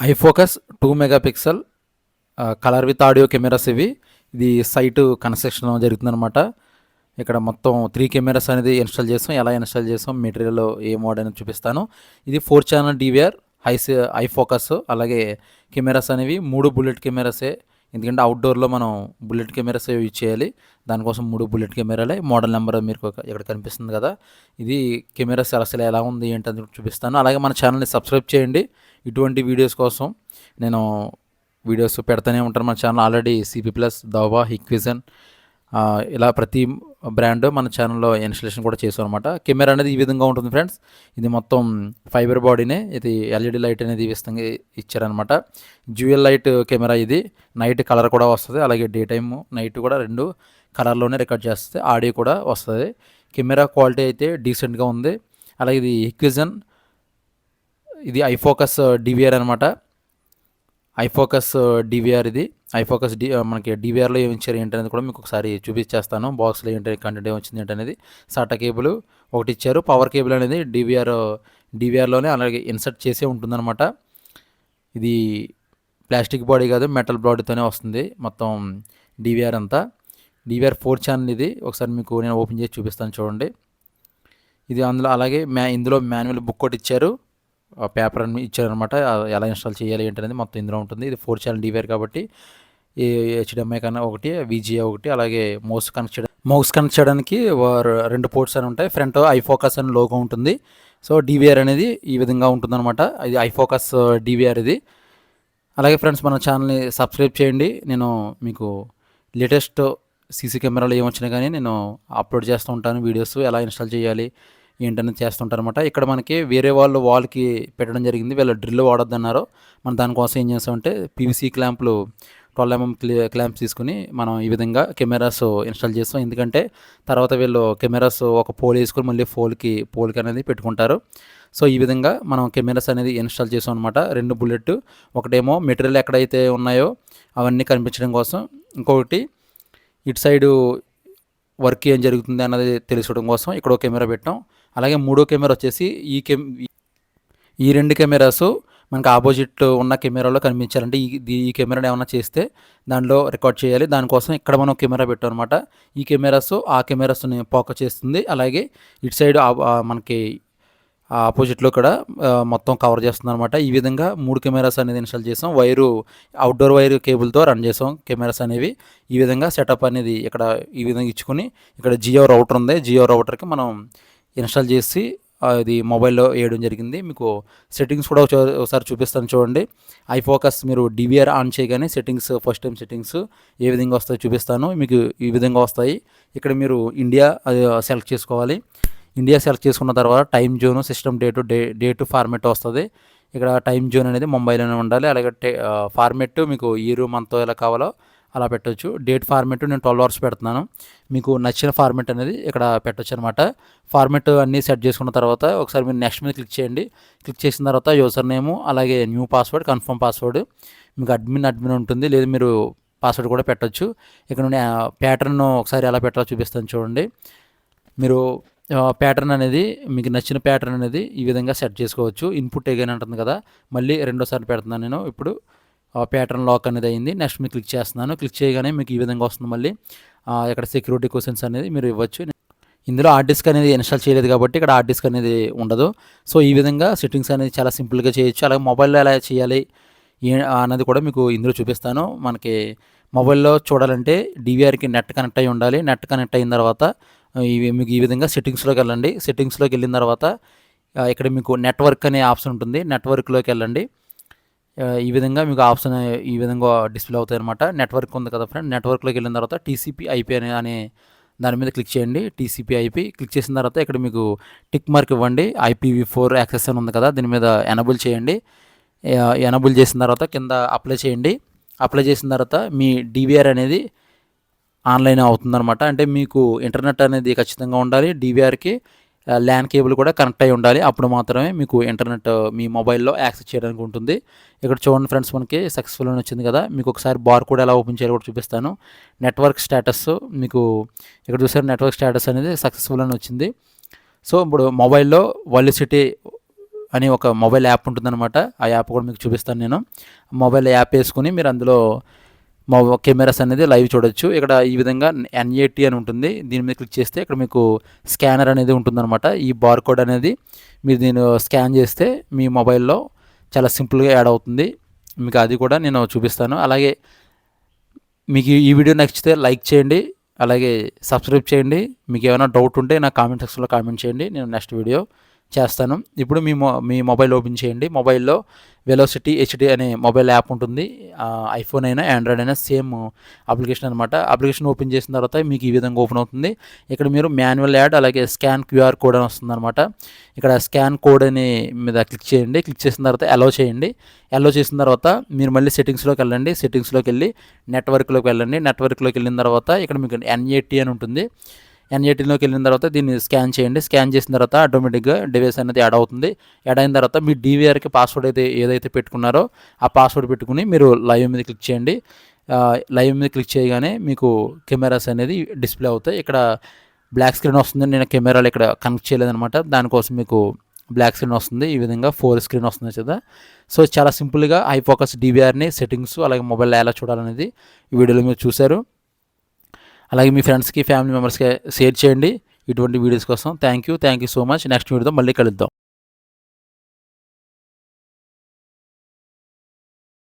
I Focus two mega pixel colour with audio cameras ఇవి. ఇది site construction జరుగుతుందనమాట ఇక్కడ మొత్తం త్రీ కెమెరాస్ అనేది ఇన్స్టాల్ చేస్తాం ఎలా ఇన్స్టాల్ చేస్తాం మెటీరియల్ ఏ మోడ్ అనేది చూపిస్తాను. ఇది four channel DVR high I focus అలాగే కెమెరాస్ అనేవి మూడు బుల్లెట్ కెమెరాసే. ఎందుకంటే అవుట్డోర్లో మనం బుల్లెట్ కెమెరాస్ యూజ్ చేయాలి. దానికోసం మూడు బుల్లెట్ కెమెరాలే మోడల్ నెంబర్ మీకు ఒక- ఇక్కడ కనిపిస్తుంది కదా. ఇది కెమెరాస్ అసలు ఎలా ఉంది ఏంటి అని చూపిస్తాను. అలాగే మన ఛానల్ని సబ్స్క్రైబ్ చేయండి. ఇటువంటి వీడియోస్ కోసం నేను వీడియోస్ పెడతానే ఉంటాను. మన ఛానల్ ఆల్రెడీ సిపి ప్లస్ దోబా హిక్విజన్ ఇలా ప్రతి బ్రాండ్ మన ఛానల్లో ఇన్స్టలేషన్ కూడా చేసాం అనమాట కెమెరా అనేది ఈ విధంగా ఉంటుంది ఫ్రెండ్స్. ఇది మొత్తం ఫైబర్ బాడీనే ఇది ఎల్ఈడి లైట్ అనేది ఈ విధంగా ఇచ్చారనమాట జ్యువెల్ లైట్ కెమెరా ఇది. నైట్ కలర్ కూడా వస్తుంది. అలాగే డే టైమ్ నైట్ కూడా రెండు కలర్లోనే రికార్డ్ చేస్తుంది ఆడియో కూడా వస్తుంది. కెమెరా క్వాలిటీ అయితే డీసెంట్గా ఉంది. అలాగే ఇది ఎక్విజన్ ఇది ఐఫోకస్ డివిఆర్ అనమాట ఐఫోకస్ డివిఆర్ ఇది. ఐఫోకస్ డి మనకి డివిఆర్లో ఏమి ఇచ్చారు ఏంటనేది కూడా మీకు ఒకసారి చూపించేస్తాను. బాక్స్లో ఏంటి కంటెంట్ ఏమొచ్చింది ఏంటనేది. సాటా కేబుల్ ఒకటి ఇచ్చారు. పవర్ కేబుల్ అనేది డివిఆర్ డివిఆర్లోనే అలాగే ఇన్సర్ట్ చేసే ఉంటుందన్నమాట. ఇది ప్లాస్టిక్ బాడీ కాదు మెటల్ బాడీతోనే వస్తుంది మొత్తం డివిఆర్ అంతా. డివిఆర్ ఫోర్ ఛానల్ ఇది. ఒకసారి మీకు నేను ఓపెన్ చేసి చూపిస్తాను చూడండి. ఇది అందులో అలాగే మ్యా ఇందులో మాన్యువల్ బుక్ ఒకటి ఇచ్చారు. ఆ పేపర్ అని ఇచ్చారనమాట ఎలా ఇన్స్టాల్ చేయాలి ఏంటనేది మొత్తం ఇందులో ఉంటుంది. ఇది ఫోర్ ఛానల్ డివిఆర్ కాబట్టి ఈ హెచ్డిఎంఐ కన్నా ఒకటి విజిఏ ఒకటి అలాగే మౌస్ కనెక్ట్ చేయడం మౌస్ కనెక్ట్ చేయడానికి వా- రెండు పోర్ట్స్ అని ఉంటాయి. ఫ్రంట్ ఐ ఫోకస్ అని లోగో ఉంటుంది. సో డివిఆర్ అనేది ఈ విధంగా ఉంటుందన్నమాట. ఇది ఫోకస్ డివిఆర్ ఇది. అలాగే ఫ్రెండ్స్ మన ఛానల్ని సబ్స్క్రైబ్ చేయండి. నేను మీకు లేటెస్ట్ సీసీ కెమెరాలు ఏమొచ్చినా కానీ నేను అప్లోడ్ చేస్తూ ఉంటాను. వీడియోస్ ఎలా ఇన్స్టాల్ చేయాలి ఏంటనేది చేస్తుంటారు అనమాట ఇక్కడ మనకి వేరే వాళ్ళు వాల్కి పెట్టడం జరిగింది. వీళ్ళు డ్రిల్ వాడొద్దన్నారు. మనం దానికోసం ఏం చేస్తామంటే పీవీసీ క్లాంపులు ట్వెల్వ్ ఎంఎం క్లాంప్స్ తీసుకుని మనం ఈ విధంగా కెమెరాస్ ఇన్స్టాల్ చేస్తాం. ఎందుకంటే తర్వాత వీళ్ళు కెమెరాస్ ఒక పోల్ వేసుకొని మళ్ళీ ఫోల్కి పోల్కి అనేది పెట్టుకుంటారు. సో ఈ విధంగా మనం కెమెరాస్ అనేది ఇన్స్టాల్ చేసాం అనమాట రెండు బుల్లెట్ ఒకటేమో మెటీరియల్ ఎక్కడైతే ఉన్నాయో అవన్నీ కనిపించడం కోసం. ఇంకొకటి ఇటు సైడు వర్క్ ఏం జరుగుతుంది అన్నది తెలుసుకోవడం కోసం ఇక్కడ ఒక కెమెరా పెట్టాం. అలాగే మూడో కెమెరా వచ్చేసి ఈ కెమ్ ఈ రెండు కెమెరాసు మనకు ఆపోజిట్ ఉన్న కెమెరాలో కనిపించాలంటే ఈ ఈ కెమెరాని ఏమైనా చేస్తే దానిలో రికార్డ్ చేయాలి. దానికోసం ఇక్కడ మనం కెమెరా పెట్టాం అనమాట ఈ కెమెరాస్ ఆ కెమెరాస్ని పోక చేస్తుంది. అలాగే ఇటు సైడ్ మనకి ఆపోజిట్లో కూడా మొత్తం కవర్ చేస్తుంది అనమాట ఈ విధంగా మూడు కెమెరాస్ అనేది ఇన్స్టాల్ చేసాం. వైరు అవుట్డోర్ వైర్ కేబుల్తో రన్ చేసాం కెమెరాస్ అనేవి. ఈ విధంగా సెటప్ అనేది ఇక్కడ ఈ విధంగా ఇచ్చుకొని ఇక్కడ జియో రౌటర్ ఉంది. జియో రౌటర్కి మనం ఇన్స్టాల్ చేసి ఇది మొబైల్లో వేయడం జరిగింది. మీకు సెట్టింగ్స్ కూడా ఒకసారి- ఒకసారి చూపిస్తాను చూడండి. ఐ ఫోకస్ మీరు డివిఆర్ ఆన్ చేయగానే సెట్టింగ్స్ ఫస్ట్ టైం సెట్టింగ్స్ ఏ విధంగా వస్తాయో చూపిస్తాను. మీకు ఈ విధంగా వస్తాయి. ఇక్కడ మీరు ఇండియా అది uh, సెలెక్ట్ చేసుకోవాలి. ఇండియా సెలెక్ట్ చేసుకున్న తర్వాత time zone system date day date format వస్తుంది. ఇక్కడ టైం జోన్ అనేది ముంబైలోనే ఉండాలి. అలాగే టే uh, ఫార్మెట్ మీకు ఇయర్ మంత్ ఎలా కావాలో అలా పెట్టొచ్చు. డేట్ ఫార్మెట్ నేను ట్వెల్వ్ అవర్స్ పెడుతున్నాను. మీకు నచ్చిన ఫార్మెట్ అనేది ఇక్కడ పెట్టొచ్చు అనమాట ఫార్మెట్ అన్నీ సెట్ చేసుకున్న తర్వాత ఒకసారి మీరు నెక్స్ట్ మీద క్లిక్ చేయండి. క్లిక్ చేసిన తర్వాత యూజర్ నేము అలాగే న్యూ పాస్వర్డ్ కన్ఫర్మ్ పాస్వర్డ్ మీకు అడ్మిన్ అడ్మిన్ ఉంటుంది. లేదు మీరు పాస్వర్డ్ కూడా పెట్టొచ్చు. ఇక్కడ నుండి ప్యాటర్న్ ఒకసారి ఎలా పెట్టాలో చూపిస్తాను చూడండి. మీరు ప్యాటర్న్ అనేది మీకు నచ్చిన ప్యాటర్న్ అనేది ఈ విధంగా సెట్ చేసుకోవచ్చు. ఇన్పుట్ ఎగైన్ అంటుంది కదా. మళ్ళీ రెండోసారి పెడుతున్నాను నేను. ఇప్పుడు ప్యాటర్న్ లాక్ అనేది అయింది. నెక్స్ట్ మీకు క్లిక్ చేస్తున్నాను. క్లిక్ చేయగానే మీకు ఈ విధంగా వస్తుంది మళ్ళీ. ఇక్కడ సెక్యూరిటీ క్వశ్చన్స్ అనేది మీరు ఇవ్వచ్చు. ఇందులో హార్డ్ డిస్క్ అనేది ఇన్స్టాల్ చేయలేదు కాబట్టి ఇక్కడ హార్డ్ డిస్క్ అనేది ఉండదు. సో ఈ విధంగా సెట్టింగ్స్ అనేది చాలా సింపుల్గా చేయొచ్చు. అలాగే మొబైల్లో ఎలా చేయాలి అనేది అన్నది కూడా మీకు ఇందులో చూపిస్తాను. మనకి మొబైల్లో చూడాలంటే డివిఆర్కి నెట్ కనెక్ట్ అయి ఉండాలి. నెట్ కనెక్ట్ అయిన తర్వాత ఇవి మీకు ఈ విధంగా సెట్టింగ్స్లోకి వెళ్ళండి. సెట్టింగ్స్లోకి వెళ్ళిన తర్వాత ఇక్కడ మీకు నెట్వర్క్ అనే ఆప్షన్ ఉంటుంది. నెట్వర్క్లోకి వెళ్ళండి. ఈ విధంగా మీకు ఆప్షన్ ఈ విధంగా డిస్ప్లే అవుతాయి అనమాట నెట్వర్క్ ఉంది కదా ఫ్రెండ్ నెట్వర్క్లోకి వెళ్ళిన తర్వాత టీసీపీ ఐపీ అనే అనే దాని మీద క్లిక్ చేయండి. టీసీపీ ఐపీ క్లిక్ చేసిన తర్వాత ఇక్కడ మీకు టిక్ మార్క్ ఇవ్వండి. ఐపీవీ ఫోర్ యాక్సెస్ అని ఉంది కదా దీని మీద ఎనబుల్ చేయండి. ఎనబుల్ చేసిన తర్వాత కింద అప్లై చేయండి. అప్లై చేసిన తర్వాత మీ డివిఆర్ అనేది ఆన్లైన్ అవుతుందన్నమాట. అంటే మీకు ఇంటర్నెట్ అనేది ఖచ్చితంగా ఉండాలి. డివిఆర్కి ల్యాన్ కేబుల్ కూడా కనెక్ట్ అయి ఉండాలి. అప్పుడు మాత్రమే మీకు ఇంటర్నెట్ మీ మొబైల్లో యాక్సెస్ చేయడానికి ఉంటుంది. ఇక్కడ చూడండి ఫ్రెండ్స్ మనకి సక్సెస్ఫుల్ అని వచ్చింది కదా. మీకు ఒకసారి బార్ కూడా ఎలా ఓపెన్ చేయాలో కూడా చూపిస్తాను. నెట్వర్క్ స్టేటస్ మీకు ఇక్కడ చూసారు నెట్వర్క్ స్టేటస్ అనేది సక్సెస్ఫుల్ అని వచ్చింది. సో ఇప్పుడు మొబైల్లో వల్లిసిటీ అని ఒక మొబైల్ యాప్ ఉంటుందన్నమాట. ఆ యాప్ కూడా మీకు చూపిస్తాను నేను. మొబైల్ యాప్ వేసుకుని మీరు అందులో మా కెమెరాస్ అనేది లైవ్ చూడొచ్చు. ఇక్కడ ఈ విధంగా ఎన్ఏటి అని ఉంటుంది. దీని మీద క్లిక్ చేస్తే ఇక్కడ మీకు స్కానర్ అనేది ఉంటుందన్నమాట. ఈ బార్ కోడ్ అనేది మీరు దీన్ని స్కాన్ చేస్తే మీ మొబైల్లో చాలా సింపుల్గా యాడ్ అవుతుంది. మీకు అది కూడా నేను చూపిస్తాను. అలాగే మీకు ఈ వీడియో నచ్చితే లైక్ చేయండి. అలాగే సబ్స్క్రైబ్ చేయండి. మీకు ఏమైనా డౌట్ ఉంటే నా కామెంట్ సెక్షన్లో కామెంట్ చేయండి. నేను నెక్స్ట్ వీడియో చేస్తాను. ఇప్పుడు మీ మొ మీ మొబైల్ ఓపెన్ చేయండి. మొబైల్లో వెలోసిటీ హెచ్డి అనే మొబైల్ యాప్ ఉంటుంది. ఐఫోన్ అయినా ఆండ్రాయిడ్ అయినా సేమ్ అప్లికేషన్ అనమాట అప్లికేషన్ ఓపెన్ చేసిన తర్వాత మీకు ఈ విధంగా ఓపెన్ అవుతుంది. ఇక్కడ మీరు మాన్యువల్ యాడ్ అలాగే స్కాన్ క్యూఆర్ కోడ్ అని వస్తుంది అనమాట ఇక్కడ స్కాన్ కోడ్ అని మీద క్లిక్ చేయండి. క్లిక్ చేసిన తర్వాత అలో చేయండి. అలో చేసిన తర్వాత మీరు మళ్ళీ సెట్టింగ్స్లోకి వెళ్ళండి. సెట్టింగ్స్లోకి వెళ్ళి నెట్వర్క్లోకి వెళ్ళండి. నెట్వర్క్లోకి వెళ్ళిన తర్వాత ఇక్కడ మీకు ఎన్ఏటి అని ఉంటుంది. ఎన్ఏటీలోకి వెళ్ళిన తర్వాత దీన్ని స్కాన్ చేయండి. స్కాన్ చేసిన తర్వాత ఆటోమేటిక్గా డివైస్ అనేది యాడ్ అవుతుంది. యాడ్ అయిన తర్వాత మీ డీవీఆర్కి పాస్వర్డ్ అయితే ఏదైతే పెట్టుకున్నారో ఆ పాస్వర్డ్ పెట్టుకుని మీరు లైవ్ మీద క్లిక్ చేయండి. లైవ్ మీద క్లిక్ చేయగానే మీకు కెమెరాస్ అనేది డిస్ప్లే అవుతాయి. ఇక్కడ బ్లాక్ స్క్రీన్ వస్తుంది. నేను కెమెరాలు ఇక్కడ కనెక్ట్ చేయలేదనమాట దానికోసం మీకు బ్లాక్ స్క్రీన్ వస్తుంది. ఈ విధంగా ఫోర్ స్క్రీన్ వస్తుంది కదా. సో చాలా సింపుల్గా ఐ ఫోకస్ డీవీఆర్ని సెట్టింగ్స్ అలాగే మొబైల్ ఎలా చూడాలనేది ఈ వీడియోలో మీరు చూశారు. అలాగే మీ ఫ్రెండ్స్కి ఫ్యామిలీ మెంబర్స్కి షేర్ చేయండి. ఇటువంటి వీడియోస్ కోసం thank you thank you so much. Next వీడియోతో మళ్ళీ కలుద్దాం.